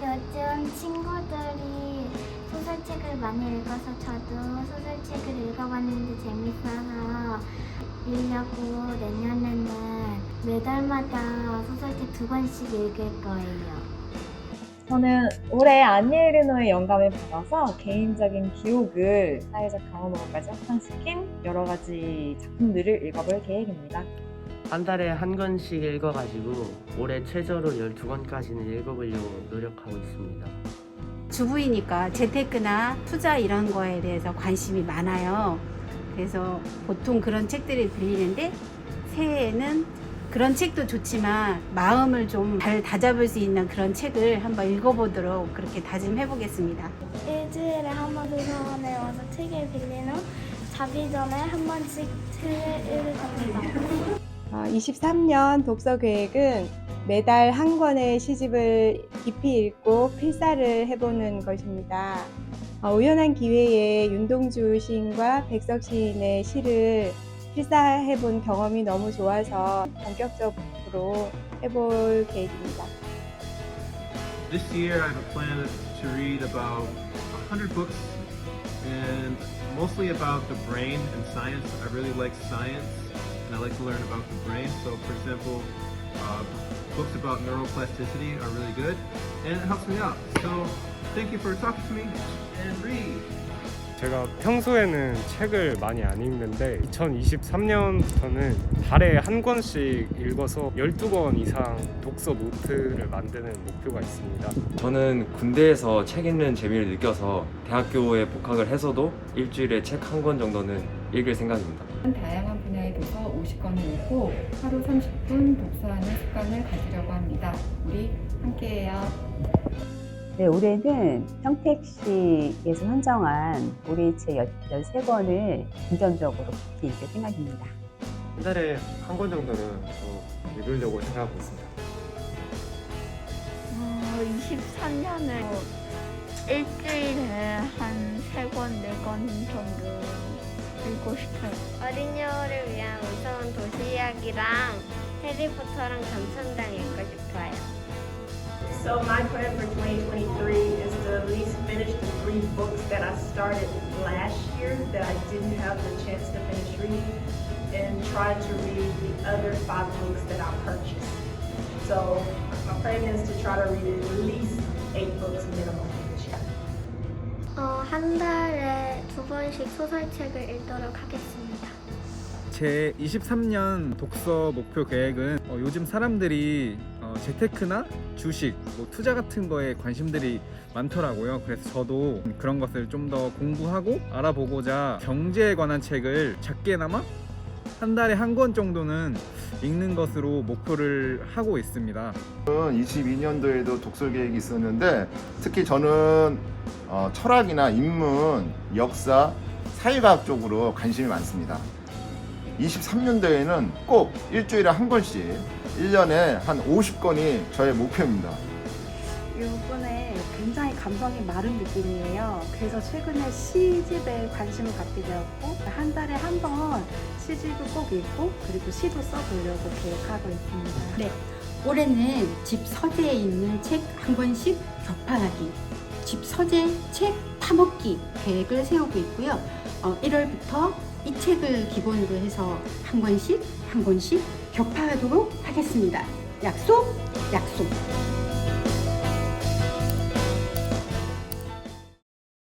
요즘 친구들이 소설책을 많이 읽어서 저도 소설책을 읽어봤는데 재밌어서 읽려고 내년에는 매달마다 소설책 두 권씩 읽을 거예요. 저는 올해 안니에르노의 영감을 받아서 개인적인 기록을 사회적 경험으로까지 확장시킨 여러 가지 작품들을 읽어볼 계획입니다. 한 달에 한 권씩 읽어가지고 올해 최저로 12권까지는 읽어보려고 노력하고 있습니다. 주부이니까 재테크나 투자 이런 거에 대해서 관심이 많아요. 그래서 보통 그런 책들을 빌리는데 새해에는 그런 책도 좋지만 마음을 좀 잘 다잡을 수 있는 그런 책을 한번 읽어보도록 그렇게 다짐해 보겠습니다. 일주일에 한 번 도서관에 와서 책을 빌린 후 자기 전에 한 번씩 책을 읽을 겁니다. 23년 독서 계획은 매달 한 권의 시집을 깊이 읽고 필사를 해보는 것입니다. 어, 우연한 기회에 윤동주 시인과 백석 시인의 시를 필사해본 경험이 너무 좋아서 본격적으로 해볼 계획입니다. This year I have a plan to read about 100 books and mostly about the brain and science. I really like science and I like to learn about the brain. So, for example, uh, books about neuroplasticity are really good and it helps me out. So, thank you for talking to me and read. 제가 평소에는 책을 많이 안 읽는데 2023년부터는 달에 한 권씩 읽어서 12권 이상 독서 노트를 만드는 목표가 있습니다. 저는 군대에서 책 읽는 재미를 느껴서 대학교에 복학을 해서도 일주일에 책 한 권 정도는 읽을 생각입니다. 다양한 분야의 도서 50권을 읽고 하루 30분 독서하는 습관을 가지려고 합니다. 우리 함께해요. 네, 올해는 평택시에서 선정한 올해 책 13권을 중점적으로 깊이 읽을 생각입니다. 한 달에 한 권 정도는 더 읽으려고 생각하고 있습니다. 어, 23년을 일주일에 한세 권, 네권 정도 읽고 싶어요. 어린이를 위한 무서운 도시 이야기랑 해리포터랑 감천장 읽고 싶어요. So my plan for 2023 is to at least finish the three books that I started last year that I didn't have the chance to finish reading and try to read the other five books that I purchased. So my plan is to try to read at least eight books minimum this year. 어, 한 달에 두 번씩 소설책을 읽도록 하겠습니다. 제 23년 독서 목표 계획은 어, 요즘 사람들이 어, 재테크나 주식, 뭐 투자 같은 거에 관심들이 많더라고요. 그래서 저도 그런 것을 좀 더 공부하고 알아보고자 경제에 관한 책을 작게나마 한 달에 한 권 정도는 읽는 것으로 목표를 하고 있습니다. 22년도에도 독서 계획이 있었는데 특히 저는 어, 철학이나 인문, 역사, 사회과학 쪽으로 관심이 많습니다. 23년도에는 꼭 일주일에 한 권씩 1년에 한 50권이 저의 목표입니다. 이번에 굉장히 감성이 마른 느낌이에요. 그래서 최근에 시집에 관심을 갖게 되었고 한 달에 한 번 시집을 꼭 읽고 그리고 시도 써보려고 계획하고 있습니다. 네, 올해는 집 서재에 있는 책 한 권씩 격파하기, 집 서재 책 파먹기 계획을 세우고 있고요. 어, 1월부터 이 책을 기본으로 해서 한 권씩 한 권씩 격파하도록 하겠습니다. 약속, 약속.